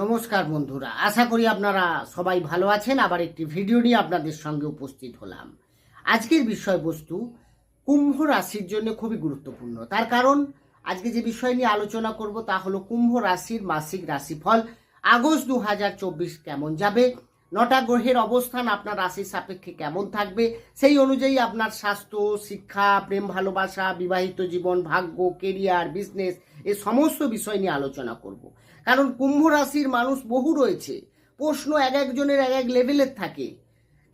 নমস্কার বন্ধুরা, আশা করি আপনারা সবাই ভালো আছেন। আবার একটি ভিডিও নিয়ে আপনাদের সঙ্গে উপস্থিত হলাম। আজকের বিষয়বস্তু কুম্ভ রাশির জন্য খুবই গুরুত্বপূর্ণ। তার কারণ, আজকে যে বিষয় নিয়ে আলোচনা করব তা হলো কুম্ভ রাশির মাসিক রাশিফল। আগস্ট দু হাজার চব্বিশ কেমন যাবে? নটা গ্রহের অবস্থান আপনার রাশির সাপেক্ষে কেমন থাকবে? সেই অনুযায়ী আপনার স্বাস্থ্য, শিক্ষা, প্রেম, ভালোবাসা, বিবাহিত জীবন, ভাগ্য কেরিয়ার বিজনেস এ সমস্ত বিষয় নিয়ে আলোচনা করব। কারণ কুম্ভ রাশির মানুষ বহু রয়েছে। প্রশ্ন এক একজনের এক এক লেভেলের থাকে।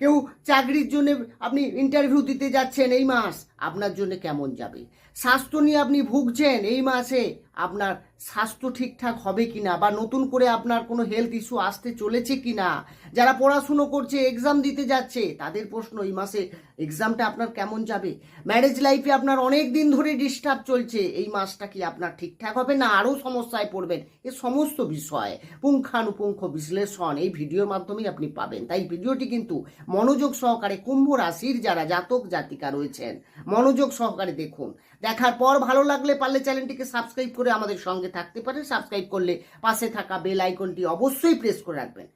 কেউ চাকরির জন্য আপনি ইন্টারভিউ দিতে যাচ্ছেন এই মাস, আপনার জন্য কেমন যাবে? স্বাস্থ্য নিয়ে আপনি ভুগছেন এই মাসে আপনার স্বাস্থ্য ঠিকঠাক হবে কি না বা নতুন করে আপনার কোনো হেলথ ইস্যু আসতে চলেছে কি না যারা পড়াশুনো করছে এক্সাম দিতে যাচ্ছে, তাদের প্রশ্ন এই মাসে এক্সামটা আপনার কেমন যাবে? ম্যারেজ লাইফে আপনার অনেক দিন ধরে ডিস্টার্ব চলছে, এই মাসটা কি আপনার ঠিকঠাক হবে না আরও সমস্যায় পড়বেন? এ সমস্ত বিষয়, পুঙ্খানুপুঙ্খ বিশ্লেষণ এই ভিডিওর মাধ্যমেই আপনি পাবেন। তাই ভিডিওটি কিন্তু মনোযোগ সহকারে কুম্ভ রাশির যারা জাতক জাতিকা রয়েছেন, মনোযোগ সহকারে দেখুন। দেখার পর ভালো লাগলে পারলে চ্যানেলটিকে সাবস্ক্রাইব করে আমাদের সঙ্গে থাকতে পারেন। সাবস্ক্রাইব করলে পাশে থাকা বেল আইকনটি অবশ্যই প্রেস করে রাখবেন।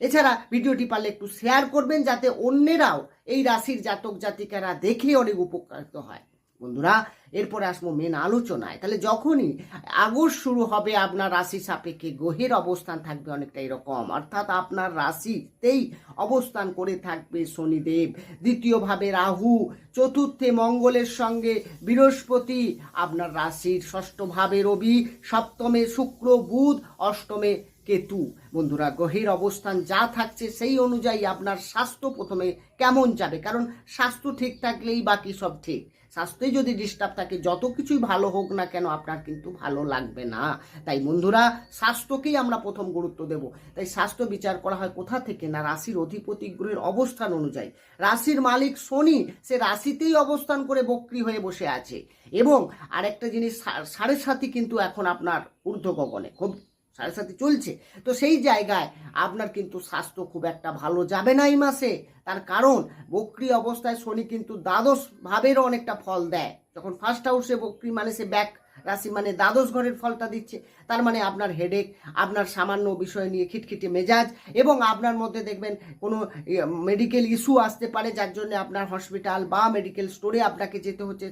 এছাড়া ভিডিওটি পারলে একটু শেয়ার করবেন যাতে অন্যেরাও এই রাশির জাতক জাতিকারা দেখে অনেক উপকৃত হয়। বন্ধুরা এরপরে আসব মেন আলোচনায়। তাহলে যখনই আগস্ট শুরু হবে, আপনার রাশি সাপেক্ষে গ্রহের অবস্থান থাকবে অনেকটা এরকম। অর্থাৎ আপনার রাশিতেই অবস্থান করে থাকবে শনিদেব। দ্বিতীয়ভাবে রাহু, চতুর্থে মঙ্গলের সঙ্গে বৃহস্পতি, আপনার রাশির ষষ্ঠভাবে রবি, সপ্তমে শুক্র, বুধ, অষ্টমে কেতু। বন্ধুরা, গ্রহের অবস্থান যা থাকছে সেই অনুযায়ী আপনার স্বাস্থ্য প্রথমে কেমন যাবে? কারণ স্বাস্থ্য ঠিক থাকলেই বাকি সব ঠিক। স্বাস্থ্যে যদি ডিস্টার্ব থাকে, যত কিছুই ভালো হোক না কেন আপনার কিন্তু ভালো লাগবে না। তাই বন্ধুরা, স্বাস্থ্যকেই আমরা প্রথম গুরুত্ব দেব। তাই স্বাস্থ্য বিচার করা হয় কোথা থেকে? না রাশির অধিপতি গ্রহের অবস্থান অনুযায়ী। রাশির মালিক শনি, সে রাশিতেই অবস্থান করে বক্রি হয়ে বসে আছে। এবং আরেকটা জিনিস সাড়ে সাথী কিন্তু এখন আপনার ঊর্ধ্ব গগনে খুব সাড়ে সাথে চলছে। তো সেই জায়গায় আপনার কিন্তু স্বাস্থ্য খুব একটা ভালো যাবে না এই মাসে। তার কারণ, বক্রি অবস্থায় শনি কিন্তু দ্বাদশ ভাবেরও অনেকটা ফল দেয়। যখন ফার্স্ট হাউসে বক্রি মানে সে ব্যাক রাশি মানে দ্বাদশ ঘরের ফলটা দিচ্ছে, তার মানে আপনার হেডেক আপনার সামান্য বিষয় নিয়ে খিটখিটে মেজাজ এবং আপনার মধ্যে দেখবেন কোনো মেডিকেল ইস্যু আসতে পারে, যার জন্য আপনার হসপিটাল বা মেডিকেল স্টোরে আপনাকে যেতে হচ্ছে।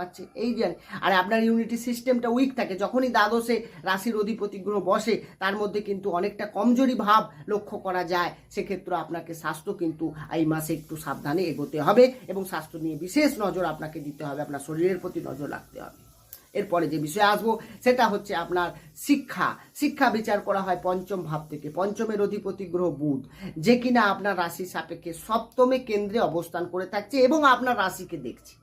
পাচ্ছে, এই যে আর আপনার ইউনিটি সিস্টেমটা উইক থাকে, যখনই দ্বাদশে রাশির অধিপতি গ্রহ বসে, তার মধ্যে কিন্তু অনেকটা কমজোরি ভাব লক্ষ্য করা যায়। সেক্ষেত্রে আপনাকে স্বাস্থ্য কিন্তু এই মাসে একটু সাবধানে এগোতে হবে এবং স্বাস্থ্য নিয়ে বিশেষ নজর আপনাকে দিতে হবে, আপনার শরীরের প্রতি নজর রাখতে হবে। এরপরে যে বিষয়ে আসব, সেটা হচ্ছে আপনার শিক্ষা। শিক্ষা বিচার করা হয় পঞ্চম ভাব থেকে। পঞ্চমের অধিপতি গ্রহ বুধ, যে কিনা আপনার রাশি সাপেক্ষে সপ্তমে কেন্দ্রে অবস্থান করে থাকছে এবং আপনার রাশিকে দেখছে।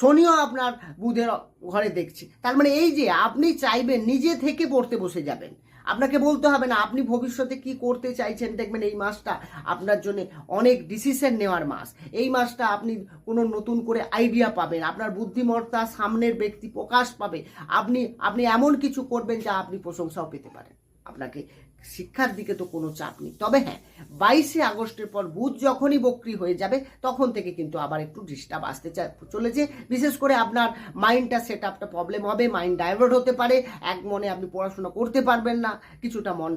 শনিও আপনার বুধের ঘরে দেখছে। তার মানে এই যে আপনি চাইবেন নিজে থেকে পড়তে বসে যাবেন। আপনাকে বলতে হবে না, আপনি ভবিষ্যতে কি করতে চাইছেন? দেখবেন এই মাসটা আপনার জন্য অনেক ডিসিশন নেওয়ার মাস। এই মাসটা আপনি কোনো নতুন করে আইডিয়া পাবেন, আপনার বুদ্ধিমত্তা সামনের ব্যক্তি প্রকাশ পাবে। আপনি আপনি এমন কিছু করবেন যা আপনি প্রশংসাও পেতে পারেন। আপনাকে শিক্ষার দিকে তো কোনো চাপ নেই। তবে হ্যাঁ বাইশে আগস্টের পর বুধ যখনই বক্রি হয়ে যাবে, তখন থেকে কিন্তু আবার একটু ডিস্টার্ব আসতে চলে চলেছে। বিশেষ করে আপনার মাইন্ডটা সেট আপটা প্রবলেম হবে মাইন্ড ডাইভার্ট হতে পারে, এক মনে আপনি পড়াশোনা করতে পারবেন না, কিছুটা মন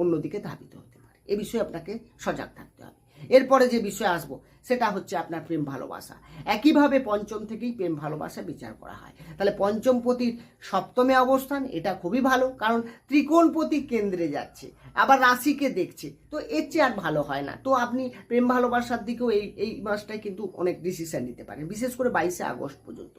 অন্যদিকে ধাবিত হতে পারে। এ বিষয়ে আপনাকে সজাগ থাকতে হবে। এরপরে যে বিষয়ে আসব সেটা হচ্ছে আপনার প্রেম ভালোবাসা। একইভাবে পঞ্চম থেকেই প্রেম ভালোবাসা বিচার করা হয়। তাহলে পঞ্চমপতির সপ্তমে অবস্থান, এটা খুবই ভালো, কারণ ত্রিকোণপতি কেন্দ্রে যাচ্ছে, আবার রাশিকে দেখছে। তো এর চেয়ে আর ভালো হয় না। তো আপনি প্রেম ভালোবাসার দিকেও এই এই মাসটায় কিন্তু অনেক ডিসিশন নিতে পারেন, বিশেষ করে বাইশে আগস্ট পর্যন্ত।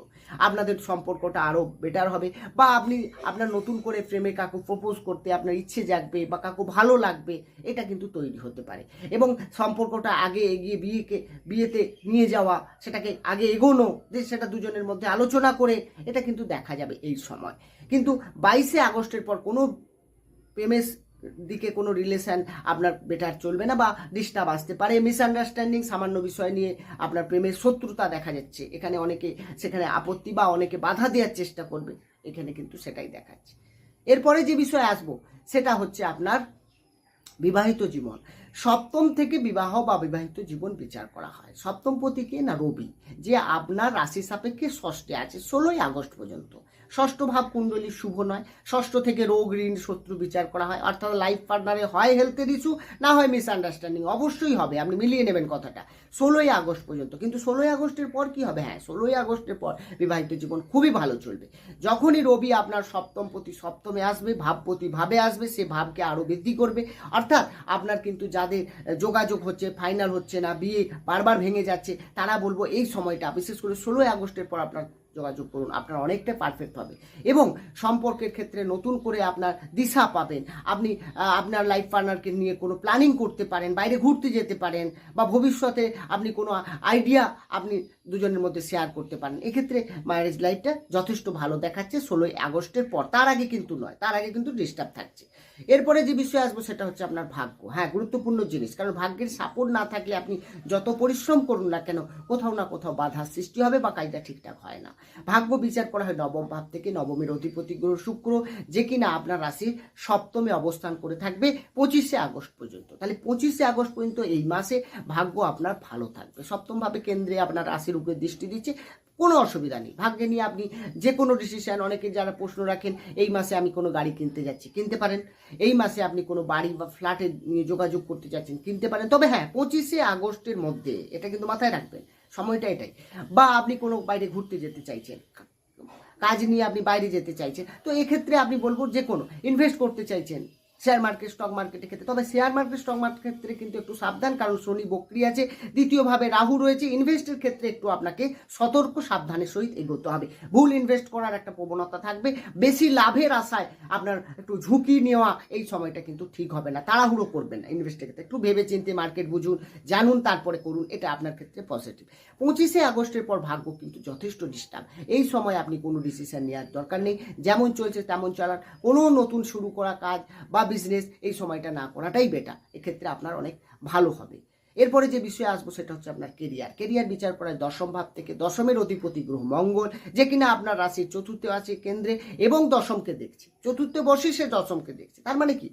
আপনাদের সম্পর্কটা আরও বেটার হবে, বা আপনি আপনার নতুন করে প্রেমে কাকু প্রপোজ করতে আপনার ইচ্ছে জাগবে, বা কাকু ভালো লাগবে, এটা কিন্তু তৈরি হতে পারে। এবং সম্পর্কটা আগে এগিয়ে বিয়েকে বিয়েতে নিয়ে যাওয়া, সেটাকে আগে এগোনো, যে সেটা দুজনের মধ্যে আলোচনা করে, এটা কিন্তু দেখা যাবে এই সময়। কিন্তু বাইশে আগস্টের পর কোনো প্রেমের দিকে কোনো রিলেশন আপনার বেটার চলবে না বা ডিস্টার্ব আসতে পারে। মিসআন্ডারস্ট্যান্ডিং সামান্য বিষয় নিয়ে আপনার প্রেমের শত্রুতা দেখা যাচ্ছে। এখানে অনেকে সেখানে আপত্তি বা অনেকে বাধা দেওয়ার চেষ্টা করবে। এখানে কিন্তু সেটাই দেখাচ্ছে। এরপরে যে বিষয়ে আসব, সেটা হচ্ছে আপনার বিবাহিত জীবন। সপ্তম থেকে বিবাহ বা বিবাহিত জীবন বিচার করা হয়। সপ্তম পতিকে না রবি, যে আপনার রাশি সাপেক্ষে ষষ্ঠে আছে, ষোলোই আগস্ট পর্যন্ত। ষষ্ঠ ভাব কুণ্ডলী শুভ নয়। ষষ্ঠ থেকে রোগ, ঋণ, শত্রু বিচার করা হয়। অর্থাৎ লাইফ পার্টনারে হয় হেলথের ইস্যু না হয় মিসআন্ডারস্ট্যান্ডিং অবশ্যই হবে, আপনি মিলিয়ে নেবেন কথাটা। ষোলোই আগস্ট পর্যন্ত। কিন্তু ষোলোই আগস্টের পর কি হবে? হ্যাঁ ষোলোই আগস্টের পর বিবাহিত জীবন খুবই ভালো চলবে। যখনই রবি আপনার সপ্তম প্রতি সপ্তমে আসবে ভাবপতি ভাবে আসবে, সে ভাবকে আরও বৃদ্ধি করবে। অর্থাৎ আপনার কিন্তু যাদের যোগাযোগ হচ্ছে ফাইনাল হচ্ছে না, বিয়ে বারবার ভেঙে যাচ্ছে, তারা বলব এই সময়টা, বিশেষ করে ষোলোই আগস্টের পর আপনার যোগাযোগ করুন, আপনার অনেকটা পারফেক্ট হবে। এবং সম্পর্কের ক্ষেত্রে নতুন করে আপনার দিশা পাবেন। আপনি আপনার লাইফ পার্টনারকে নিয়ে কোনো প্ল্যানিং করতে পারেন, বাইরে ঘুরতে যেতে পারেন, বা ভবিষ্যতে আপনি কোনো আইডিয়া আপনি দুজনের মধ্যে শেয়ার করতে পারেন। এক্ষেত্রে ম্যারেজ লাইফটা যথেষ্ট ভালো দেখাচ্ছে ষোলোই আগস্টের পর। তার আগে কিন্তু নয়, তার আগে কিন্তু ডিস্টার্ব থাকছে। এরপরে যে বিষয় আসব সেটা হচ্ছে আপনার ভাগ্য। হ্যাঁ গুরুত্বপূর্ণ জিনিস, কারণ ভাগ্যের সাপোর্ট না থাকলে আপনি যত পরিশ্রম করুন না কেন, কোথাও না কোথাও বাধার সৃষ্টি হবে বা কাজটা ঠিকঠাক হয় না। ভাগ্য বিচার করা হয় নবম ভাব থেকে। নবমের অধিপতি গ্রহ শুক্র, যে কিনা আপনার রাশির সপ্তমে অবস্থান করে থাকবে পঁচিশে আগস্ট পর্যন্ত। তাহলে পঁচিশে আগস্ট পর্যন্ত এই মাসে ভাগ্য আপনার ভালো থাকবে। সপ্তম ভাবে কেন্দ্রে আপনার রাশির উপরে দৃষ্টি দিচ্ছে, কোনো অসুবিধা নেই। ভাগ্যে নিয়ে আপনি যে কোনো ডিসিশন অনেকে যারা প্রশ্ন রাখেন, এই মাসে আমি কোনো গাড়ি কিনতে যাচ্ছি, কিনতে পারেন। এই মাসে আপনি কোনো বাড়ি বা ফ্ল্যাটে নিয়ে যোগাযোগ করতে চাচ্ছেন কিনতে পারেন। তবে হ্যাঁ পঁচিশে আগস্টের মধ্যে এটা কিন্তু মাথায় রাখবেন। সময়টা এটাই। বা আপনি কোনো বাইরে ঘুরতে যেতে চাইছেন, কাজ নিয়ে আপনি বাইরে যেতে চাইছেন, তো এক্ষেত্রে আপনি বলব যে কোনো ইনভেস্ট করতে চাইছেন। শেয়ার মার্কেট স্টক মার্কেটের ক্ষেত্রে। তবে শেয়ার মার্কেট স্টক মার্কেটের ক্ষেত্রে কিন্তু একটু সাবধান, কারণ শনি বক্রি আছে। দ্বিতীয়ভাবে রাহু রয়েছে। ইনভেস্টের ক্ষেত্রে একটু আপনাকে সতর্ক, সাবধানের সহিত এগোতে হবে। ভুল ইনভেস্ট করার একটা প্রবণতা থাকবে। বেশি লাভের আশায় আপনার একটু ঝুঁকি নেওয়া এই সময়টা কিন্তু ঠিক হবে না। তাড়াহুড়ো করবেন না ইনভেস্টের ক্ষেত্রে। একটু ভেবে চিন্তে মার্কেট বুঝুন, জানুন, তারপরে করুন। এটা আপনার ক্ষেত্রে পজিটিভ পঁচিশে আগস্টের পর ভাগ্য কিন্তু যথেষ্ট ডিস্টার্ব এই সময় আপনি কোনো ডিসিশন নেওয়ার দরকার নেই। যেমন চলছে তেমন চলার। কোনো নতুন শুরু করা কাজ বা বিজনেস এই সময়টা না করাটাই বেটার এক্ষেত্রে আপনার অনেক ভালো হবে। এরপরে যে বিষয়ে আসব সেটা হচ্ছে আপনার কেরিয়ার কেরিয়ার বিচার করায় দশম ভাব থেকে দশমের অধিপতি গ্রহ মঙ্গল, যে কিনা আপনার রাশির চতুর্থে আছে কেন্দ্রে এবং দশমকে দেখছে। চতুর্থ বসে সে দশমকে দেখছে। তার মানে কি?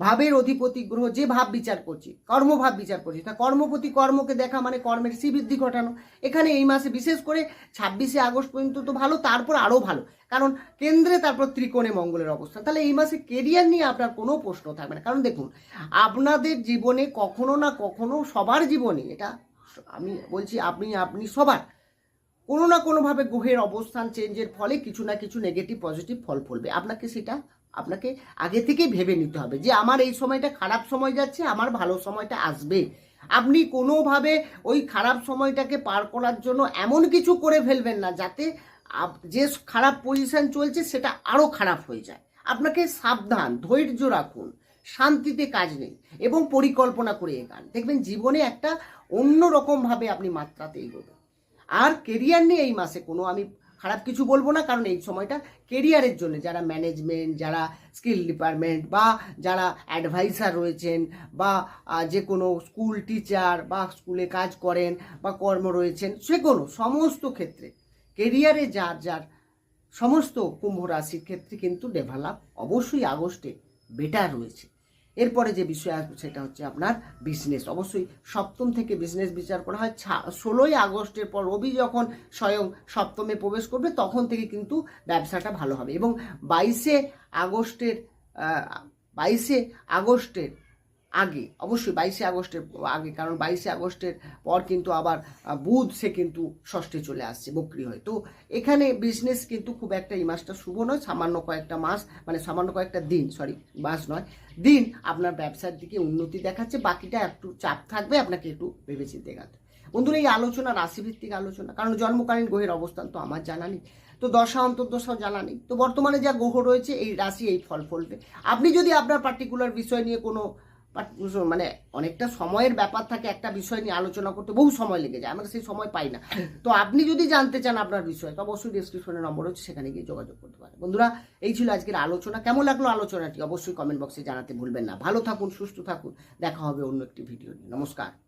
ভাবের অধিপতি গ্রহ যে ভাব বিচার করছি, কর্মভাব বিচার করছি, তা কর্মপতি কর্মকে দেখা মানে কর্মের শ্রীবৃদ্ধি ঘটানো। এখানে এই মাসে বিশেষ করে ছাব্বিশে আগস্ট পর্যন্ত তো ভালো, তারপর আরও ভালো। কারণ কেন্দ্রে তারপর ত্রিকোণে মঙ্গলের অবস্থান। তাহলে এই মাসে কেরিয়ার নিয়ে আপনার কোনো প্রশ্ন থাকবে না। কারণ দেখুন, আপনাদের জীবনে কখনো না কখনো সবার জীবনে এটা আমি বলছি আপনি আপনি সবার কোনো না কোনোভাবে গ্রহের অবস্থান চেঞ্জের ফলে কিছু না কিছু নেগেটিভ পজিটিভ ফল ফলবে। আপনাকে সেটা আপনাকে আগে থেকেই ভেবে নিতে হবে যে আমার এই সময়টা খারাপ সময় যাচ্ছে, আমার ভালো সময়টা আসবে। আপনি কোনোভাবে ওই খারাপ সময়টাকে পার করার জন্য এমন কিছু করে ফেলবেন না যাতে যে খারাপ পজিশন চলছে সেটা আরও খারাপ হয়ে যায়। আপনাকে সাবধান, ধৈর্য রাখুন, শান্তিতে কাজ নেই এবং পরিকল্পনা করে এগান দেখবেন জীবনে একটা অন্যরকমভাবে আপনি মাত্রাতে এগোবেন। আর কেরিয়ার নিয়ে এই মাসে কোনো আমি খারাপ কিছু বলব না, কারণ এই সময়টা কেরিয়ারের জন্য। যারা ম্যানেজমেন্ট যারা স্কিল ডিপার্টমেন্ট বা যারা অ্যাডভাইসার রয়েছেন বা যে কোনো স্কুল টিচার বা স্কুলে কাজ করেন বা কর্ম রয়েছেন, সে কোনো সমস্ত ক্ষেত্রে কেরিয়ারে যার যার সমস্ত কুম্ভ রাশির ক্ষেত্রে কিন্তু ডেভেলপ অবশ্যই আগস্টে বেটার রয়েছে। এরপরে যে বিষয় আসবে সেটা হচ্ছে আপনার বিজনেস অবশ্যই সপ্তম থেকে বিজনেস বিচার করা হয়। ষোলোই আগস্টের পর রবি যখন স্বয়ং সপ্তমে প্রবেশ করবে, তখন থেকে কিন্তু ব্যবসাটা ভালো হবে। এবং বাইশে আগস্টের বাইশে আগস্টের আগে, অবশ্যই বাইশে আগস্টের আগে, কারণ বাইশে আগস্টের পর কিন্তু আবার বুধ সে কিন্তু ষষ্ঠে চলে আসছে, বক্রি হয়। তো এখানে বিজনেস কিন্তু খুব একটা এই মাসটা শুভ নয়, সামান্য কয়েকটা মাস মানে সামান্য কয়েকটা দিন সরি মাস নয়, দিন আপনার ব্যবসার দিকে উন্নতি দেখাচ্ছে, বাকিটা একটু চাপ থাকবে, আপনাকে একটু ভেবেচিন্তে দেখাতে বন্ধুরা, এই আলোচনা, রাশিভিত্তিক আলোচনা, কারণ জন্মকালীন গ্রহের অবস্থান তো আমার জানা নেই, তো দশা, অন্তর্দশাও জানা নেই, তো বর্তমানে যা গ্রহ রয়েছে, এই রাশি এই ফল ফলবে। আপনি যদি আপনার পার্টিকুলার বিষয় নিয়ে কোনো পাট- মানে অনেকটা সময়ের ব্যাপার থাকে একটা বিষয় নিয়ে আলোচনা করতে, বহু সময় লেগে যায়, আমরা সেই সময় পাই না। তো আপনি যদি জানতে চান আপনার বিষয় তো অবশ্যই ডিসক্রিপশনের নম্বর হচ্ছে, সেখানে গিয়ে যোগাযোগ করতে পারে বন্ধুরা, এই ছিল আজকের আলোচনা। কেমন লাগল আলোচনাটি? অবশ্যই কমেন্ট বক্সে জানাতে ভুলবেন না। ভালো থাকুন, সুস্থ থাকুন। দেখা হবে অন্য একটি ভিডিও নিয়ে। নমস্কার।